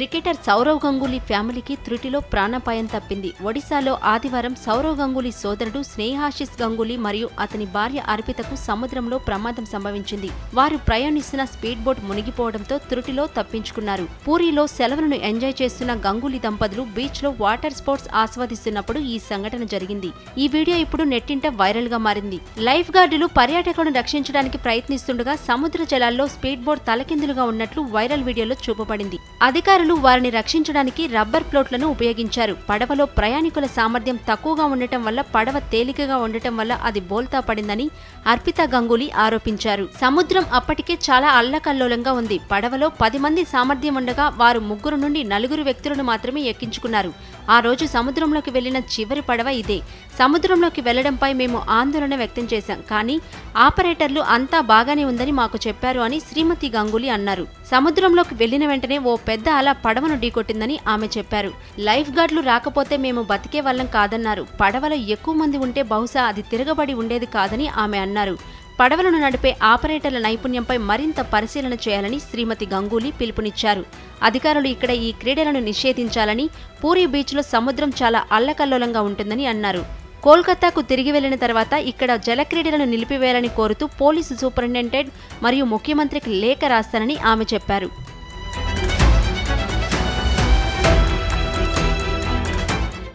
Cricketer Sourav Ganguly ఫ్యామిలీకి త్రుటిలో ప్రాణాపాయం తప్పింది. ఒడిశాలో ఆదివారం సౌరవ్ గంగూలీ సోదరుడు స్నేహాశిష్ గంగూలీ మరియు అతని భార్య అర్పితకు సముద్రంలో ప్రమాదం సంభవించింది. వారు ప్రయాణిస్తున్న స్పీడ్ బోట్ మునిగిపోవడంతో త్రుటిలో తప్పించుకున్నారు. పూరిలో సెలవులను ఎంజాయ్ చేస్తున్న గంగూలీ దంపతులు బీచ్లో వాటర్ స్పోర్ట్స్ ఆస్వాదిస్తున్నప్పుడు ఈ సంఘటన జరిగింది. ఈ వీడియో ఇప్పుడు నెట్టింట వైరల్గా మారింది. లైఫ్ గార్డులు పర్యాటకులను రక్షించడానికి ప్రయత్నిస్తుండగా సముద్ర జలాల్లో స్పీడ్ బోట్ తలకిందులుగా ఉన్నట్లు వైరల్ వీడియోలో చూపబడింది. అధికారులు అధికారులు వారిని రక్షించడానికి రబ్బర్ ప్లోట్లను ఉపయోగించారు. పడవలో ప్రయాణికుల సామర్థ్యం తక్కువగా ఉండటం వల్ల పడవ తేలికగా ఉండటం వల్ల అది బోల్తా పడిందని అర్పిత గంగూలీ ఆరోపించారు. సముద్రం అప్పటికే చాలా అల్లకల్లోలంగా ఉంది. పడవలో పది మంది సామర్థ్యం ఉండగా వారు ముగ్గురు నుండి నలుగురు వ్యక్తులను మాత్రమే ఎక్కించుకున్నారు. ఆ రోజు సముద్రంలోకి వెళ్ళిన చివరి పడవ ఇదే. సముద్రంలోకి వెళ్ళడంపై మేము ఆందోళన వ్యక్తం చేశాం. కానీ ఆపరేటర్లు అంతా బాగానే ఉందని మాకు చెప్పారు అని శ్రీమతి గంగూలీ అన్నారు. సముద్రంలోకి వెళ్ళిన వెంటనే ఓ పెద్ద అల పడవను ఢీకొట్టిందని ఆమె చెప్పారు. లైఫ్ గార్డులు రాకపోతే మేము బతికే వాళ్ళం కాదన్నారు. పడవలో ఎక్కువ మంది ఉంటే బహుశా అది తిరగబడి ఉండేది కాదని ఆమె అన్నారు. పడవలను నడిపే ఆపరేటర్ల నైపుణ్యంపై మరింత పరిశీలన చేయాలని శ్రీమతి గంగూలీ పిలుపునిచ్చారు. అధికారులు ఇక్కడ ఈ క్రీడలను నిషేధించాలని పూరి బీచ్లో సముద్రం చాలా అల్లకల్లోలంగా ఉంటుందని అన్నారు. కోల్కతాకు తిరిగి వెళ్ళిన తర్వాత ఇక్కడ జలక్రీడలను నిలిపివేయాలని కోరుతూ పోలీసు సూపరింటెండెంట్ మరియు ముఖ్యమంత్రికి లేఖ రాస్తానని ఆమె చెప్పారు.